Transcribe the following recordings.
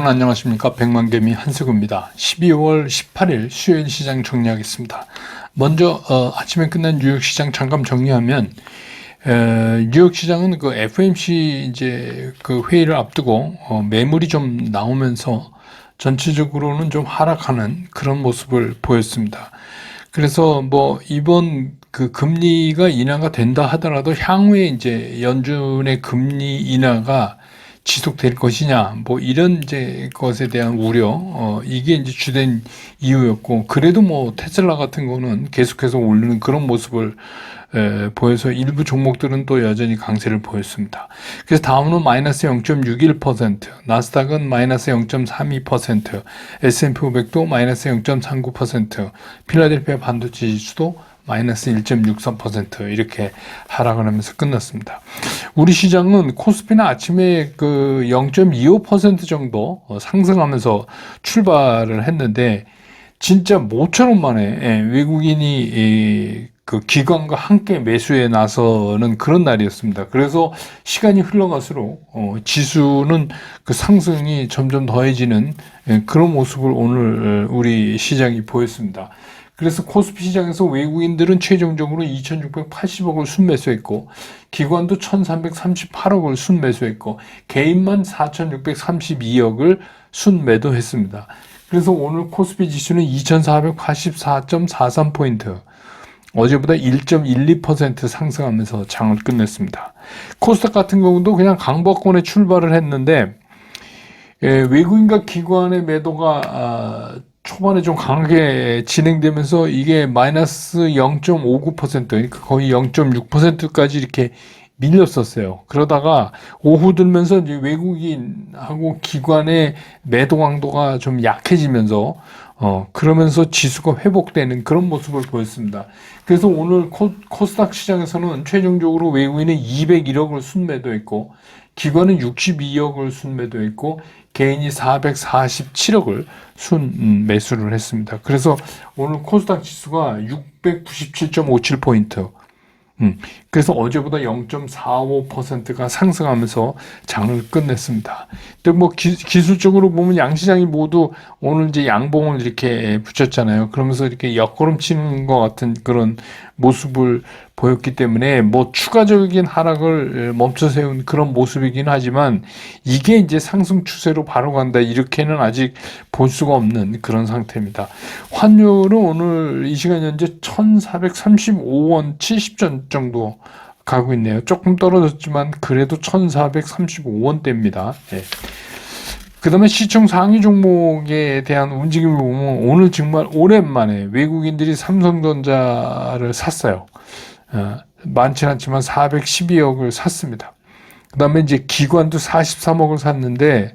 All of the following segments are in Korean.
여러분 안녕하십니까 백만개미 한승우입니다. 12월 18일 수요일 시장 정리하겠습니다. 먼저 어, 아침에 끝난 뉴욕 시장 잠깐 정리하면 에, 뉴욕 시장은 그 FMC 이제 그 회의를 앞두고 어, 매물이 좀 나오면서 전체적으로는 좀 하락하는 그런 모습을 보였습니다. 그래서 뭐 이번 그 금리가 인하가 된다 하더라도 향후에 이제 연준의 금리 인하가 지속될 것이냐 뭐 이런 이제 것에 대한 우려 어 이게 이제 주된 이유였고 그래도 뭐 테슬라 같은 거는 계속해서 오르는 그런 모습을 에, 보여서 일부 종목들은 또 여전히 강세를 보였습니다. 그래서 다음은 마이너스 0.61%, 나스닥은 마이너스 0.32%, S&P 500도 마이너스 0.39%, 필라델피아 반도체 지수도 마이너스 1.63% 이렇게 하락을 하면서 끝났습니다. 우리 시장은 코스피는 아침에 그 0.25% 정도 어, 상승하면서 출발을 했는데 진짜 모처럼 만에 예, 외국인이 그 기관과 함께 매수에 나서는 그런 날이었습니다. 그래서 시간이 흘러갈수록 어, 지수는 그 상승이 점점 더해지는 예, 그런 모습을 오늘 어, 우리 시장이 보였습니다. 그래서 코스피 시장에서 외국인들은 최종적으로 2,680억을 순매수했고 기관도 1,338억을 순매수했고 개인만 4,632억을 순매도했습니다. 그래서 오늘 코스피 지수는 2,484.43포인트 어제보다 1.12% 상승하면서 장을 끝냈습니다. 코스닥 같은 경우도 그냥 강보권에 출발을 했는데 예, 외국인과 기관의 매도가 아, 초반에 좀 강하게 진행되면서 이게 마이너스 0.59% 그러니까 거의 0.6%까지 이렇게 밀렸었어요. 그러다가 오후 들면서 이제 외국인하고 기관의 매도 강도가 좀 약해지면서 어 그러면서 지수가 회복되는 그런 모습을 보였습니다. 그래서 오늘 코, 코스닥 시장에서는 최종적으로 외국인은 201억을 순매도했고 기관은 62억을 순매도했고 개인이 447억을 순 매수를 했습니다. 그래서 오늘 코스닥 지수가 697.57포인트 음, 그래서 어제보다 0.45%가 상승하면서 장을 끝냈습니다. 근데 뭐 기, 술적으로 보면 양시장이 모두 오늘 이제 양봉을 이렇게 붙였잖아요. 그러면서 이렇게 옆걸음 치는 것 같은 그런 모습을 보였기 때문에 뭐 추가적인 하락을 멈춰 세운 그런 모습이긴 하지만 이게 이제 상승 추세로 바로 간다 이렇게는 아직 볼 수가 없는 그런 상태입니다. 환율은 오늘 이 시간 현재 1435원 70전 정도 가고 있네요. 조금 떨어졌지만 그래도 1435원대입니다. 네. 그 다음에 시총 상위 종목에 대한 움직임을 보면 오늘 정말 오랜만에 외국인들이 삼성전자를 샀어요. 어, 많지 않지만 412억을 샀습니다. 그 다음에 이제 기관도 43억을 샀는데,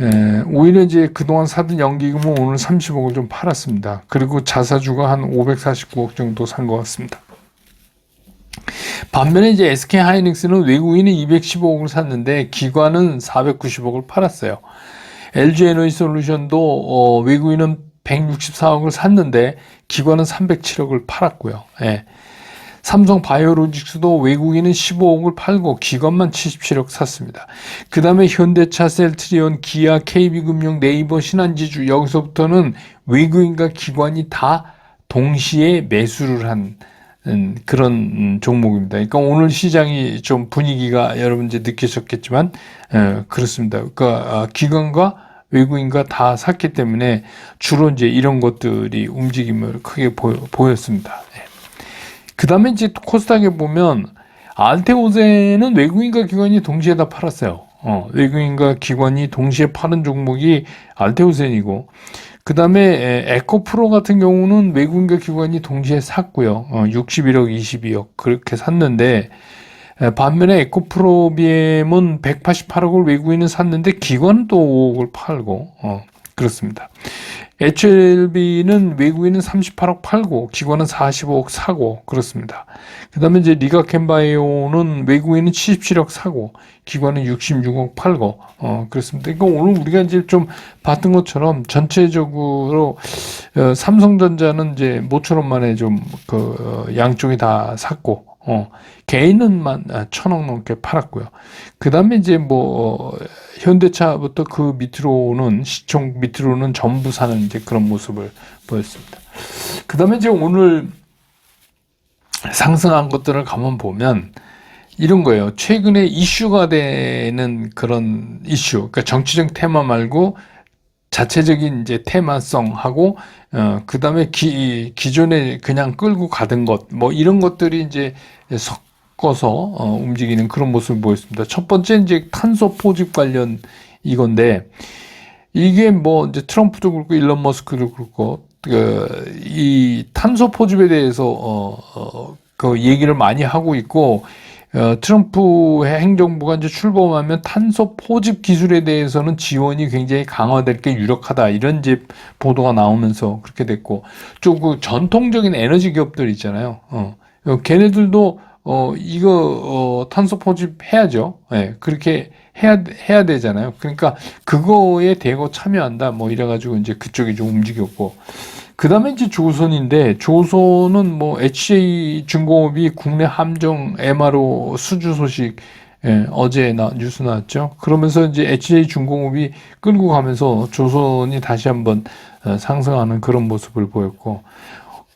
에, 오히려 이제 그동안 사던 연기금은 오늘 30억을 좀 팔았습니다. 그리고 자사주가 한 549억 정도 산 것 같습니다. 반면에 이제 SK 하이닉스는 외국인은 215억을 샀는데 기관은 490억을 팔았어요. LG 에너지 솔루션도 어, 외국인은 164억을 샀는데 기관은 307억을 팔았고요. 예. 삼성 바이오로직스도 외국인은 15억을 팔고 기관만 77억 샀습니다. 그 다음에 현대차, 셀트리온, 기아, KB금융, 네이버, 신한지주 여기서부터는 외국인과 기관이 다 동시에 매수를 한 음, 그런 음, 종목입니다. 그러니까 오늘 시장이 좀 분위기가 여러분 이제 느끼셨겠지만 어, 그렇습니다. 그러니까 아, 기관과 외국인과 다 샀기 때문에 주로 이제 이런 것들이 움직임을 크게 보여, 였습니다 네. 그 다음에 이제 코스닥에 보면 알테오젠은 외국인과 기관이 동시에 다 팔았어요. 어, 외국인과 기관이 동시에 파는 종목이 알테오젠이고 그 다음에 에코프로 같은 경우는 외국인과 기관이 동시에 샀고요. 어, 61억, 22억 그렇게 샀는데 반면에 에코프로비엠은 188억을 외국인은 샀는데 기관은 또 5억을 팔고 어, 그렇습니다. HLB는 외국인은 38억 팔고 기관은 45억 사고 그렇습니다. 그 다음에 이제 리가캔바이오는 외국인은 77억 사고 기관은 66억 팔고 어 그렇습니다. 그러니까 오늘 우리가 이제 좀 봤던 것처럼 전체적으로 어, 삼성전자는 이제 모처럼 만에 좀그 어, 양쪽이 다 샀고 어, 개인은만 아, 천억 넘게 팔았고요. 그 다음에 이제 뭐, 어, 현대차부터 그 밑으로는, 시총 밑으로는 전부 사는 이제 그런 모습을 보였습니다. 그 다음에 이제 오늘 상승한 것들을 가만 보면 이런 거예요. 최근에 이슈가 되는 그런 이슈, 그러니까 정치적 테마 말고 자체적인 이제 테마성하고 어 그 다음에 기 기존에 그냥 끌고 가던 것 뭐 이런 것들이 이제 섞어서 어 움직이는 그런 모습을 보였습니다. 첫 번째 이제 탄소 포집 관련 이건데 이게 뭐 이제 트럼프도 그렇고 일론 머스크도 그렇고 그 이 탄소 포집에 대해서 어, 어, 그 얘기를 많이 하고 있고 어, 트럼프의 행정부가 이제 출범하면 탄소 포집 기술에 대해서는 지원이 굉장히 강화될 게 유력하다 이런 이제 보도가 나오면서 그렇게 됐고 좀 그 전통적인 에너지 기업들 있잖아요. 어, 어, 걔네들도 어 이거 어 탄소 포집 해야죠. 예, 네, 그렇게 해야 해야 되잖아요. 그러니까 그거에 대거 참여한다. 뭐 이래 가지고 이제 그쪽이 좀 움직였고 그 다음에 이제 조선인데, 조선은 뭐 HJ 중공업이 국내 함정 MRO 수주 소식, 예, 어제 나, 뉴스 나왔죠. 그러면서 이제 HJ 중공업이 끌고 가면서 조선이 다시 한번 어, 상승하는 그런 모습을 보였고,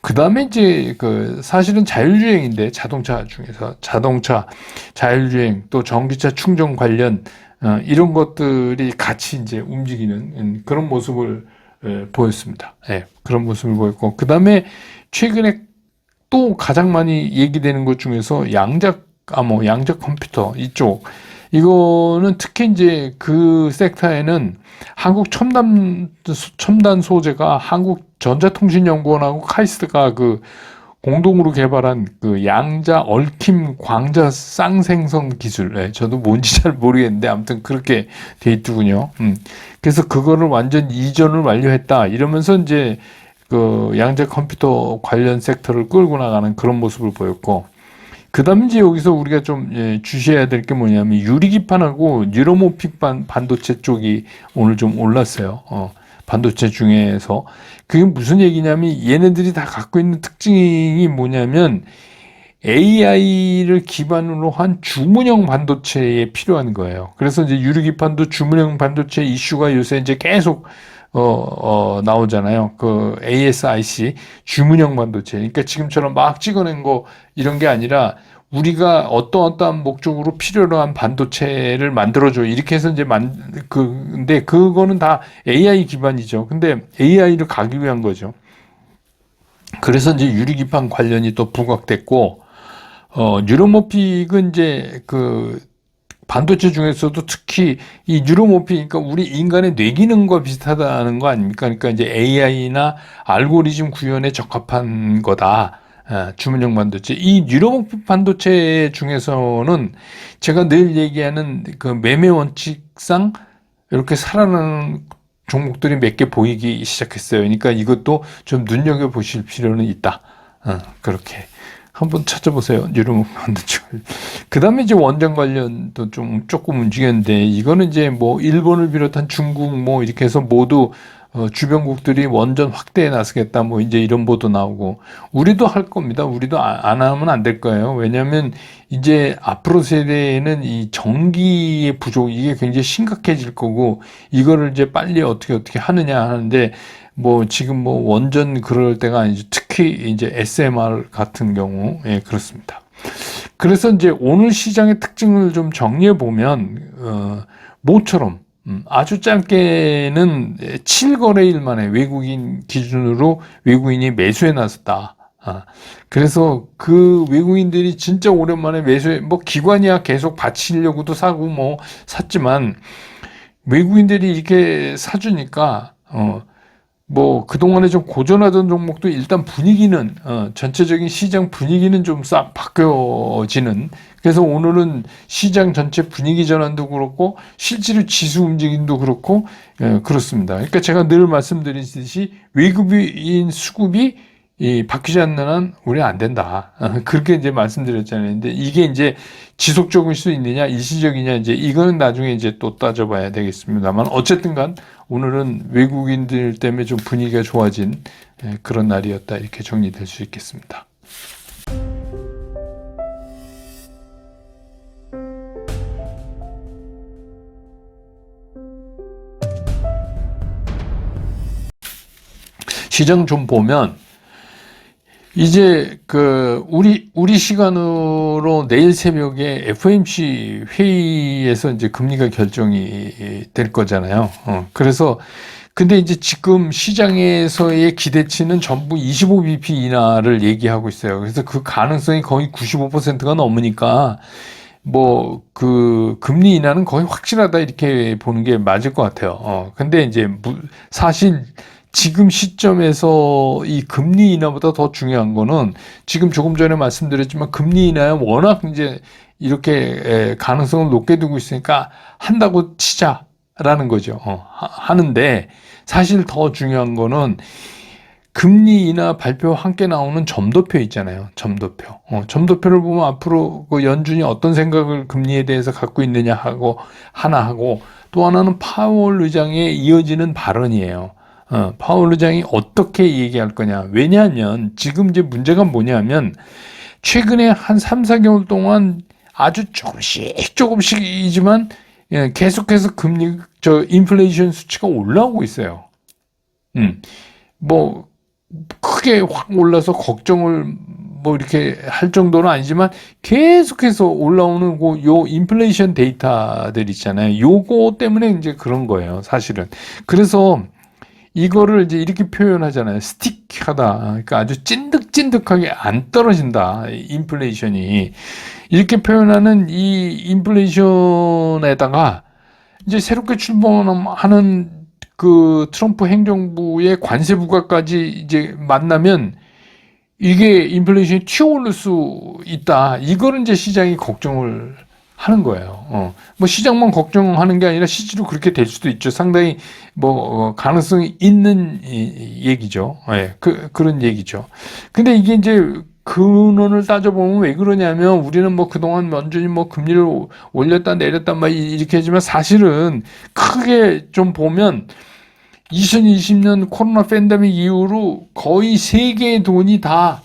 그 다음에 이제 그 사실은 자율주행인데 자동차 중에서 자동차 자율주행 또 전기차 충전 관련 어, 이런 것들이 같이 이제 움직이는 그런 모습을 예, 보였습니다. 예, 그런 모습을 보였고 그 다음에 최근에 또 가장 많이 얘기되는 것 중에서 양자 아뭐 양자 컴퓨터 이쪽 이거는 특히 이제 그 섹터에는 한국 첨단 첨단 소재가 한국 전자통신연구원하고 카이스트가 그 공동으로 개발한 그 양자 얽힘 광자 쌍생성 기술. 네, 저도 뭔지 잘 모르겠는데 아무튼 그렇게 돼 있더군요. 음. 그래서 그거를 완전 이전을 완료했다. 이러면서 이제 그 양자 컴퓨터 관련 섹터를 끌고 나가는 그런 모습을 보였고 그 다음에 이제 여기서 우리가 좀 예, 주시해야 될 게 뭐냐면 유리기판하고 뉴로모픽 반, 반도체 쪽이 오늘 좀 올랐어요. 어. 반도체 중에서 그게 무슨 얘기냐면 얘네들이 다 갖고 있는 특징이 뭐냐면 AI를 기반으로 한 주문형 반도체에 필요한 거예요. 그래서 이제 유리기판도 주문형 반도체 이슈가 요새 이제 계속 어, 어, 나오잖아요. 그 ASIC 주문형 반도체. 그러니까 지금처럼 막 찍어낸 거 이런 게 아니라 우리가 어떤 어떠한 목적으로 필요로 한 반도체를 만들어줘. 이렇게 해서 이제 만, 그, 근데 그거는 다 AI 기반이죠. 근데 AI를 가기 위한 거죠. 그래서 이제 유리기판 관련이 또 부각됐고, 어, 뉴로모픽은 이제 그 반도체 중에서도 특히 이 뉴로모픽, 그러니까 우리 인간의 뇌 기능과 비슷하다는 거 아닙니까? 그러니까 이제 AI나 알고리즘 구현에 적합한 거다. 아, 주문형 반도체. 이 뉴로모픽 반도체 중에서는 제가 늘 얘기하는 그 매매 원칙상 이렇게 살아나는 종목들이 몇 개 보이기 시작했어요. 그러니까 이것도 좀 눈여겨 보실 필요는 있다. 어, 그렇게 한번 찾아보세요. 뉴로모픽 반도체. 그 다음에 이제 원전 관련도 좀 조금 움직였는데 이거는 이제 뭐 일본을 비롯한 중국 뭐 이렇게 해서 모두 어, 주변국들이 원전 확대에 나서겠다 뭐 이제 이런 보도 나오고 우리도 할 겁니다. 우리도 아, 안 하면 안 될 거예요. 왜냐하면 이제 앞으로 세대에는 이 전기의 부족 이게 굉장히 심각해질 거고 이거를 이제 빨리 어떻게 어떻게 하느냐 하는데 뭐 지금 뭐 원전 그럴 때가 아니죠. 특히 이제 SMR 같은 경우 예 그렇습니다. 그래서 이제 오늘 시장의 특징을 좀 정리해 보면 어 모처럼 음, 아주 짧게는 7거래일 만에 외국인 기준으로 외국인이 매수에 나섰다. 아, 그래서 그 외국인들이 진짜 오랜만에 매수에, 뭐 기관이야 계속 바치려고도 사고 뭐 샀지만 외국인들이 이렇게 사주니까, 어, 뭐 그동안에 좀 고전하던 종목도 일단 분위기는 어, 전체적인 시장 분위기는 좀 싹 바뀌어지는 그래서 오늘은 시장 전체 분위기 전환도 그렇고 실제로 지수 움직임도 그렇고 예, 그렇습니다. 그러니까 제가 늘 말씀드리듯이 외국인 수급이 이 바뀌지 않는 한 우리 안 된다. 그렇게 이제 말씀드렸잖아요. 근데 이게 이제 지속적일 수 있느냐, 일시적이냐, 이제 이거는 나중에 이제 또 따져봐야 되겠습니다만 어쨌든 간 오늘은 외국인들 때문에 좀 분위기가 좋아진 예, 그런 날이었다 이렇게 정리될 수 있겠습니다. 시장 좀 보면 이제 그 우리 우리 시간으로 내일 새벽에 FOMC 회의에서 이제 금리가 결정이 될 거잖아요. 어, 그래서 근데 이제 지금 시장에서의 기대치는 전부 25bp 인하를 얘기하고 있어요. 그래서 그 가능성이 거의 95%가 넘으니까 뭐 그 금리 인하는 거의 확실하다 이렇게 보는 게 맞을 것 같아요. 어, 근데 이제 무- 사실 지금 시점에서 이 금리 인하보다 더 중요한 거는 지금 조금 전에 말씀드렸지만 금리 인하에 워낙 이제 이렇게 에, 가능성을 높게 두고 있으니까 한다고 치자라는 거죠. 어, 하- 하는데 사실 더 중요한 거는 금리 인하 발표 함께 나오는 점도표 있잖아요. 점도표. 어, 점도표를 보면 앞으로 그 연준이 어떤 생각을 금리에 대해서 갖고 있느냐 하고 하나 하고 또 하나는 파월 의장의 이어지는 발언이에요. 어, 파월 의장이 어떻게 얘기할 거냐. 왜냐하면 지금 이제 문제가 뭐냐면 최근에 한 3, 4개월 동안 아주 조금씩 조금씩이지만 예, 계속해서 금리 저 인플레이션 수치가 올라오고 있어요. 음. 뭐 크게 확 올라서 걱정을 뭐 이렇게 할 정도는 아니지만 계속해서 올라오는 그요 인플레이션 데이터들 있잖아요. 요거 때문에 이제 그런 거예요, 사실은. 그래서 이거를 이제 이렇게 표현하잖아요. 스틱하다. 그러니까 아주 찐득찐득하게 안 떨어진다. 인플레이션이. 이렇게 표현하는 이 인플레이션에다가 이제 새롭게 출범하는 그 트럼프 행정부의 관세 부과까지 이제 만나면 이게 인플레이션이 튀어오를 수 있다. 이거를 이제 시장이 걱정을 하는 거예요. 어. 뭐 시장만 걱정하는 게 아니라 실제로 그렇게 될 수도 있죠. 상당히 뭐 어, 가능성이 있는 이- 얘기죠. 예, 그 그런 얘기죠. 근데 이게 이제 근원을 따져보면 왜 그러냐면 우리는 뭐 그동안 연준이 뭐 금리를 오- 올렸다 내렸다 막 이- 이렇게 하지만 사실은 크게 좀 보면 2020년 코로나 팬데믹 이후로 거의 세계의 돈이 다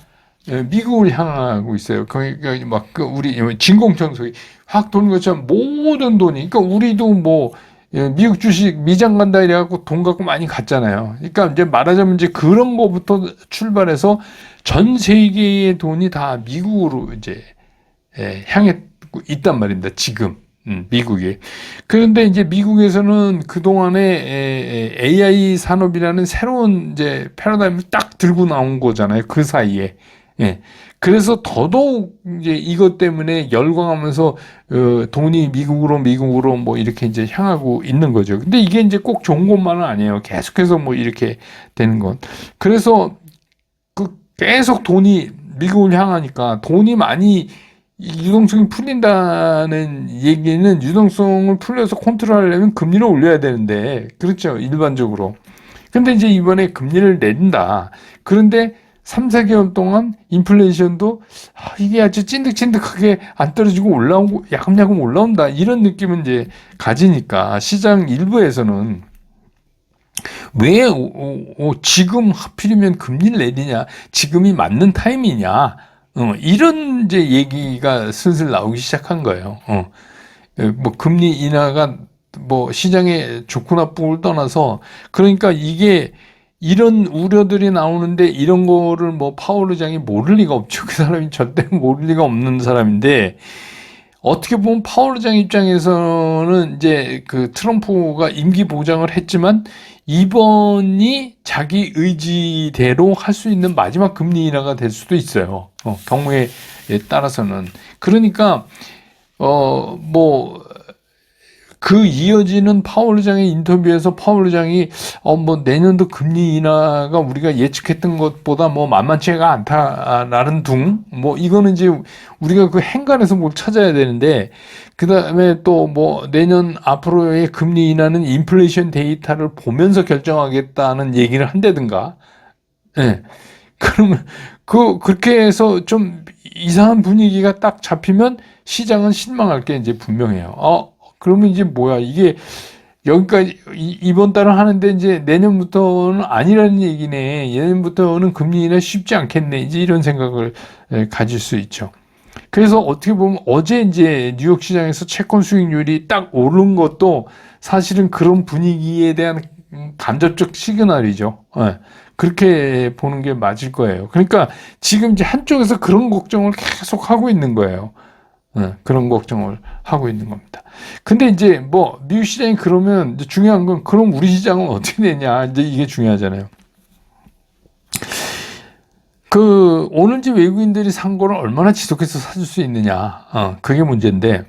예, 미국을 향하고 있어요. 거의 막그 우리 진공청소기 확 도는 것처럼 모든 돈이 그러니까 우리도 뭐 예, 미국 주식 미장 간다 이래갖고 돈 갖고 많이 갔잖아요. 그러니까 이제 말하자면 이제 그런 거부터 출발해서 전 세계의 돈이 다 미국으로 이제 예, 향해 있단 말입니다. 지금 음, 미국이. 그런데 이제 미국에서는 그 동안에 AI 산업이라는 새로운 이제 패러다임을 딱 들고 나온 거잖아요. 그 사이에. 예. 그래서 더더욱 이제 이것 때문에 열광하면서 어, 돈이 미국으로 미국으로 뭐 이렇게 이제 향하고 있는 거죠. 근데 이게 이제 꼭 좋은 것만은 아니에요. 계속해서 뭐 이렇게 되는 건. 그래서 그 계속 돈이 미국을 향하니까 돈이 많이 이 유동성이 풀린다는 얘기는 유동성을 풀려서 컨트롤하려면 금리를 올려야 되는데 그렇죠 일반적으로 근데 이제 이번에 금리를 내린다 그런데 3, 4개월 동안 인플레이션도 아, 이게 아주 찐득찐득하게 안 떨어지고 올라오고 야금야금 올라온다 이런 느낌은 이제 가지니까 시장 일부에서는 왜 오, 오, 오, 지금 하필이면 금리를 내리냐 지금이 맞는 타임이냐 어, 이런 이제 얘기가 슬슬 나오기 시작한 거예요. 어. 예, 뭐 금리 인하가 뭐 시장에 좋고 나쁘고를 떠나서 그러니까 이게 이런 우려들이 나오는데 이런 거를 뭐 파월 의장이 모를 리가 없죠. 그 사람이 절대 모를 리가 없는 사람인데 어떻게 보면 파월 의장 입장에서는 이제 그 트럼프가 임기 보장을 했지만 이번이 자기 의지대로 할 수 있는 마지막 금리 인하가 될 수도 있어요. 어, 경우에 따라서는. 그러니까, 어, 뭐, 그 이어지는 파월 의장의 인터뷰에서 파월 의장이 어 뭐 내년도 금리 인하가 우리가 예측했던 것보다 뭐 만만치가 않다라는 둥? 뭐 이거는 이제 우리가 그 행간에서 뭘 찾아야 되는데 그 다음에 또 뭐 내년 앞으로의 금리 인하는 인플레이션 데이터를 보면서 결정하겠다는 얘기를 한다든가. 예. 그러면 그 그렇게 해서 좀 이상한 분위기가 딱 잡히면 시장은 실망할 게 이제 분명해요. 어 그러면 이제 뭐야 이게 여기까지 이- 이번 달은 하는데 이제 내년부터는 아니라는 얘기네. 내년부터는 금리 인하 쉽지 않겠네. 이제 이런 생각을 에, 가질 수 있죠. 그래서 어떻게 보면 어제 이제 뉴욕 시장에서 채권 수익률이 딱 오른 것도 사실은 그런 분위기에 대한 음, 간접적 시그널이죠. 예. 그렇게 보는 게 맞을 거예요. 그러니까 지금 이제 한쪽에서 그런 걱정을 계속 하고 있는 거예요. 예, 그런 걱정을 하고 있는 겁니다. 근데 이제 뭐 미국 시장이 그러면 중요한 건 그럼 우리 시장은 어떻게 되냐 이제 이게 중요하잖아요. 그 오는지 외국인들이 산 거를 얼마나 지속해서 사줄 수 있느냐, 어, 그게 문제인데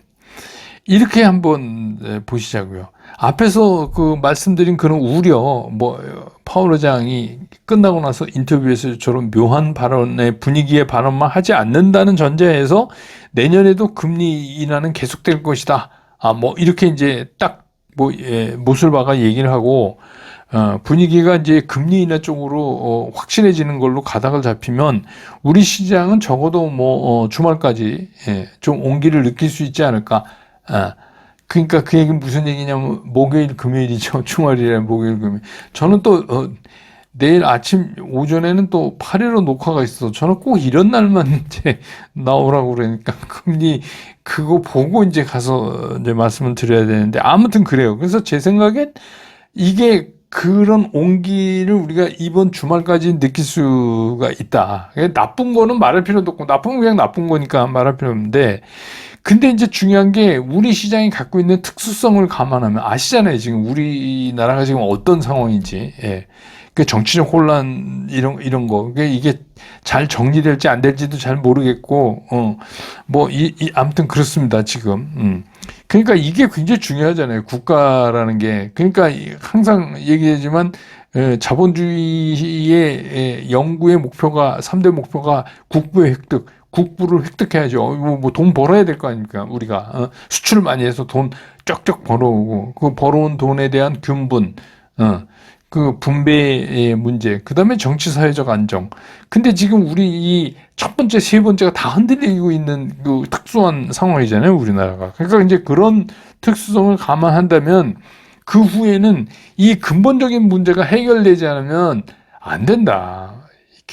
이렇게 한번 에, 보시자고요. 앞에서 그 말씀드린 그런 우려, 뭐 파월 의장이 끝나고 나서 인터뷰에서 저런 묘한 발언의 분위기의 발언만 하지 않는다는 전제에서 내년에도 금리 인하는 계속될 것이다. 아, 뭐 이렇게 이제 딱 뭐 예, 못을 박아 얘기를 하고 어, 분위기가 이제 금리 인하 쪽으로 어, 확실해지는 걸로 가닥을 잡히면 우리 시장은 적어도 뭐 어, 주말까지 예, 좀 온기를 느낄 수 있지 않을까. 아, 그러니까 그 얘기는 무슨 얘기냐면 목요일 금요일이죠. 주말이래 목요일 금요일. 저는 또 어, 내일 아침 오전에는 또 8일로 녹화가 있어. 저는 꼭 이런 날만 이제 나오라고 그러니까 금리 그거 보고 이제 가서 이제 말씀을 드려야 되는데 아무튼 그래요. 그래서 제 생각엔 이게 그런 온기를 우리가 이번 주말까지 느낄 수가 있다. 나쁜 거는 말할 필요도 없고 나쁜 건 그냥 나쁜 거니까 말할 필요 없는데 근데 이제 중요한 게 우리 시장이 갖고 있는 특수성을 감안하면 아시잖아요. 지금 우리나라가 지금 어떤 상황인지. 예. 그 정치적 혼란 이런 이런 거. 이게 잘 정리될지 안 될지도 잘 모르겠고 어뭐이 이, 아무튼 그렇습니다. 지금. 음. 그러니까 이게 굉장히 중요하잖아요. 국가라는 게. 그러니까 항상 얘기하지만 에, 자본주의의 에, 연구의 목표가 3대 목표가 국부의 획득, 국부를 획득해야죠. 뭐 돈 벌어야 될 거 아닙니까? 우리가 어? 수출 많이 해서 돈 쩍쩍 벌어오고 그 벌어온 돈에 대한 균분, 어, 그 분배의 문제, 그 다음에 정치 사회적 안정. 근데 지금 우리 이 첫 번째, 세 번째가 다 흔들리고 있는 그 특수한 상황이잖아요, 우리나라가. 그러니까 이제 그런 특수성을 감안한다면 그 후에는 이 근본적인 문제가 해결되지 않으면 안 된다.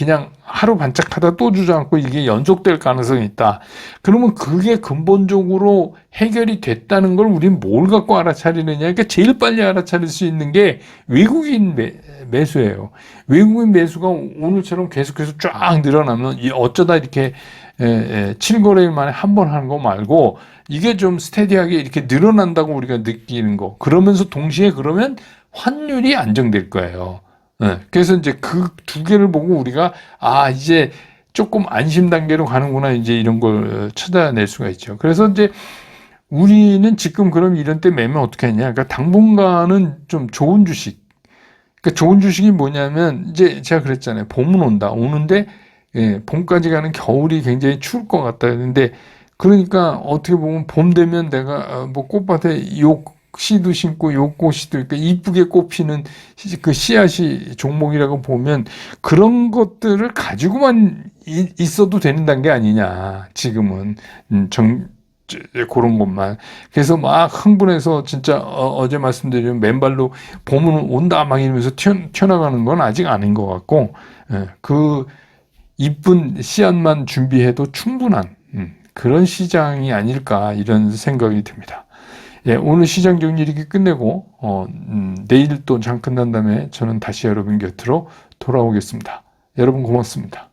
그냥 하루 반짝하다 또 주저앉고 이게 연속될 가능성이 있다. 그러면 그게 근본적으로 해결이 됐다는 걸 우리는 뭘 갖고 알아차리느냐. 그러니까 제일 빨리 알아차릴 수 있는 게 외국인 매, 매수예요. 외국인 매수가 오늘처럼 계속해서 쫙 늘어나면 어쩌다 이렇게 에, 에, 7거래일 만에 한 번 하는 거 말고 이게 좀 스테디하게 이렇게 늘어난다고 우리가 느끼는 거. 그러면서 동시에 그러면 환율이 안정될 거예요. 네. 그래서 이제 그 두 개를 보고 우리가 아 이제 조금 안심 단계로 가는구나 이제 이런 걸 찾아낼 수가 있죠. 그래서 이제 우리는 지금 그럼 이런 때 매면 어떻게 했냐? 그러니까 당분간은 좀 좋은 주식. 그러니까 좋은 주식이 뭐냐면 이제 제가 그랬잖아요. 봄은 온다. 오는데 예, 봄까지 가는 겨울이 굉장히 추울 것 같다 했는데 그러니까 어떻게 보면 봄 되면 내가 뭐 꽃밭에 요 씨도 심고 요 꽃이도 이렇게 이쁘게 꽃피는 그 씨앗이 종목이라고 보면 그런 것들을 가지고만 있어도 되는 단계 아니냐 지금은 음, 정 그런 것만 그래서 막 흥분해서 진짜 어, 제 말씀드린 맨발로 봄은 온다 막 이러면서 튀어, 튀어나가는 건 아직 아닌 것 같고 예, 그 이쁜 씨앗만 준비해도 충분한 음, 그런 시장이 아닐까 이런 생각이 듭니다. 예, 오늘 시장 정리 이렇게 끝내고 어, 음, 내일 또 장 끝난 다음에 저는 다시 여러분 곁으로 돌아오겠습니다. 여러분 고맙습니다.